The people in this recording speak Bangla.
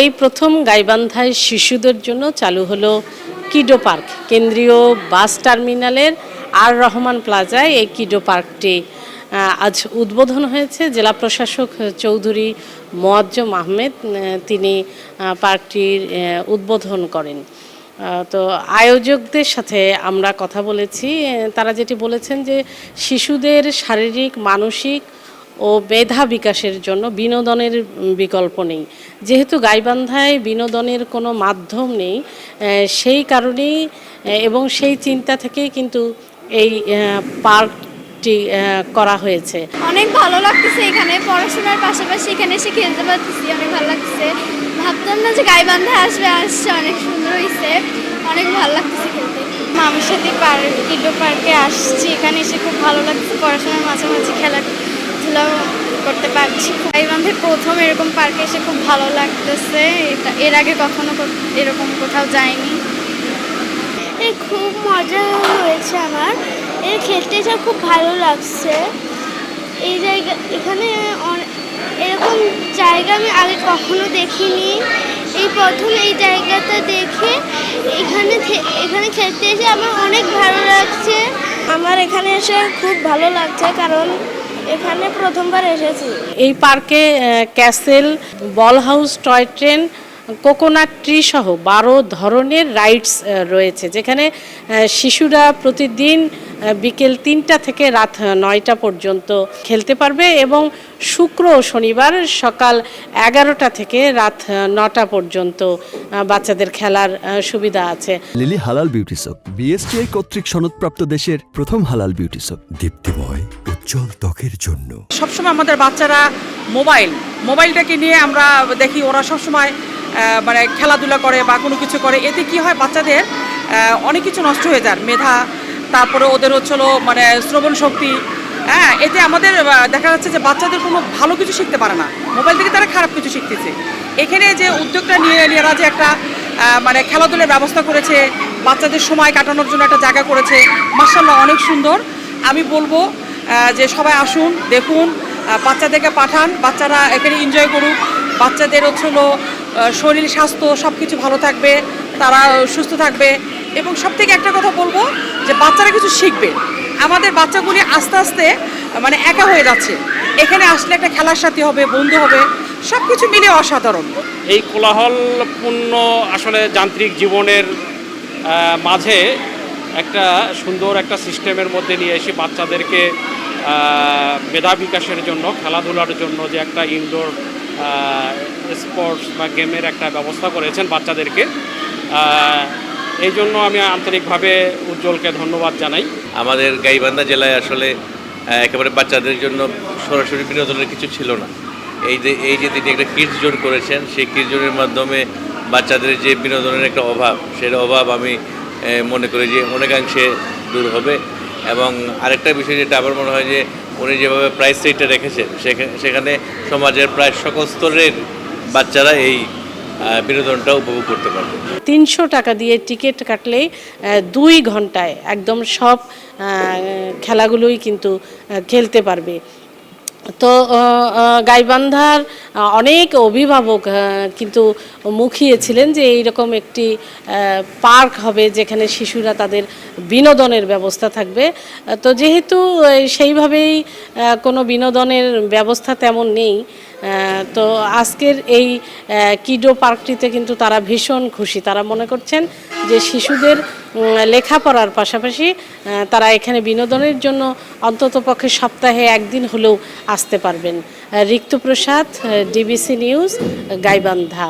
এই প্রথম গাইবান্ধায় শিশুদের জন্য চালু হলো কিডো পার্ক। কেন্দ্রীয় বাস টার্মিনালের আর রহমান প্লাজায় এই কিডো পার্কটি আজ উদ্বোধন হয়েছে। জেলা প্রশাসক চৌধুরী মোয়াজ্জম আহমেদ তিনি পার্কটির উদ্বোধন করেন। তো আয়োজকদের সাথে আমরা কথা বলেছি। তারা যেটি বলেছেন যে শিশুদের শারীরিক, মানসিক ও মেধা বিকাশের জন্য বিনোদনের বিকল্প নেই। যেহেতু গাইবান্ধায় বিনোদনের কোনো মাধ্যম নেই সেই কারণেই এবং সেই চিন্তা থেকেই কিন্তু এই পার্কটি করা হয়েছে। অনেক ভালো লাগতেছে এখানে পড়াশোনার পাশাপাশি এখানে এসে খেলতে পারতেছি অনেক ভালো লাগতেছে। ভাবতাম না যে গাইবান্ধা আসবে আসছে অনেক সুন্দর হয়েছে অনেক ভালো লাগতেছে খেলতে। মামার সাথে পার্ক কিডো পার্কে আসছি এখানে এসে খুব ভালো লাগছে পড়াশোনার মাঝামাঝি খেলাধুলা করতে গাইবান্ধে প্রথম এরকম পার্কে এসে খুব ভালো লাগতেছে। এটা এর আগে কখনো এরকম কোথাও যাইনি। খুব মজা হয়েছে আমার। এর খেলতে এসে খুব ভালো লাগছে। এই জায়গা এখানে এরকম জায়গা আমি আগে কখনো দেখিনি। এই প্রথম এই জায়গাটা দেখে এখানে এখানে খেলতে এসে আমার অনেক ভালো লাগছে। আমার এখানে এসে খুব ভালো লাগছে কারণ এখানে প্রথমবার এসেছি। এই পার্কে castle ball house toy train coconut tree সহ বারো ধরনের রাইডস রয়েছে যেখানে শিশুরা প্রতিদিন বিকেল তিনটা থেকে রাত নয়টা পর্যন্ত খেলতে পারবে এবং শুক্র ও শনিবার সকাল এগারোটা থেকে রাত নটা পর্যন্ত বাচ্চাদের খেলার সুবিধা আছে। লিলি হালাল বিউটি সোপ বিএসটিআই কর্তৃক সনদপ্রাপ্ত দেশের প্রথম হালাল বিউটি সোপ দীপ্তিময় উজ্জ্বল ত্বকের জন্য। সবসময় আমাদের বাচ্চারা মোবাইল, মোবাইলটাকে নিয়ে আমরা দেখি ওরা সবসময় মানে খেলাধুলা করে বা কোনো কিছু করে। এতে কি হয় বাচ্চাদের অনেক কিছু নষ্ট হয়ে যায়, মেধা, তারপরে ওদের হচ্ছিল মানে শ্রবণ শক্তি। হ্যাঁ এতে আমাদের দেখা যাচ্ছে যে বাচ্চাদের কোনো ভালো কিছু শিখতে পারে না। মোবাইল থেকে তারা খারাপ কিছু শিখতেছে। এখানে যে উদ্যোগটা নিয়ে এরা যে একটা মানে খেলাধুলার ব্যবস্থা করেছে, বাচ্চাদের সময় কাটানোর জন্য একটা জায়গা করেছে মার্শাল্লাহ অনেক সুন্দর। আমি বলব যে সবাই আসুন, দেখুন বাচ্চাদেরকে পাঠান, বাচ্চারা এখানে এনজয় করুক। বাচ্চাদের হচ্ছিল শরীর, স্বাস্থ্য সব কিছু ভালো থাকবে, তারা সুস্থ থাকবে। এবং সব থেকে একটা কথা বলব যে বাচ্চারা কিছু শিখবে। আমাদের বাচ্চাগুলি আস্তে আস্তে মানে একা হয়ে যাচ্ছে। এখানে আসলে একটা খেলার সাথী হবে, বন্ধু হবে সব কিছু মিলে অসাধারণ। এই কোলাহলপূর্ণ আসলে যান্ত্রিক জীবনের মাঝে একটা সুন্দর একটা সিস্টেমের মধ্যে নিয়ে এসে বাচ্চাদেরকে মেধা বিকাশের জন্য, খেলাধুলার জন্য যে একটা ইনডোর স্পোর্টস বা গেমের একটা ব্যবস্থা করেছেন বাচ্চাদেরকে। এই জন্য আমি আন্তরিকভাবে উজ্জ্বলকে ধন্যবাদ জানাই। আমাদের গাইবান্ধা জেলায় আসলে একেবারে বাচ্চাদের জন্য সরাসরি বিনোদনের কিছু ছিল না। এই যে এই যে তিনি একটা কিডস জোন করেছেন, সেই কিডস জোনের মাধ্যমে বাচ্চাদের যে বিনোদনের একটা অভাব সেটা অভাব আমি মনে করি যে অনেকাংশে দূর হবে। এবং আরেকটা বিষয় যেটা আমার মনে হয় যে উনি যেভাবে প্রাইস রেটটা রেখেছেন সেখা- সেখানে সমাজের প্রায় সকল স্তরের বাচ্চারা এই বিনোদনটা উপভোগ করতে পারবে। তিনশো টাকা দিয়ে টিকিট কাটলেই আহ, দুই ঘন্টায় একদম সব খেলাগুলোই কিন্তু খেলতে পারবে। তো গাইবান্ধার অনেক অভিভাবক কিন্তু মুখিয়েছিলেন যে এইরকম একটি পার্ক হবে যেখানে শিশুরা তাদের বিনোদনের ব্যবস্থা থাকবে। তো যেহেতু সেইভাবেই কোনো বিনোদনের ব্যবস্থা তেমন নেই তো আজকের এই কিডো পার্কটিতে কিন্তু তারা ভীষণ খুশি। তারা মনে করছেন যে শিশুদের লেখাপড়ার পাশাপাশি তারা এখানে বিনোদনের জন্য অন্তত পক্ষে সপ্তাহে একদিন হলেও আসতে পারবেন। Riktaprasad DBC news, Gaibandha.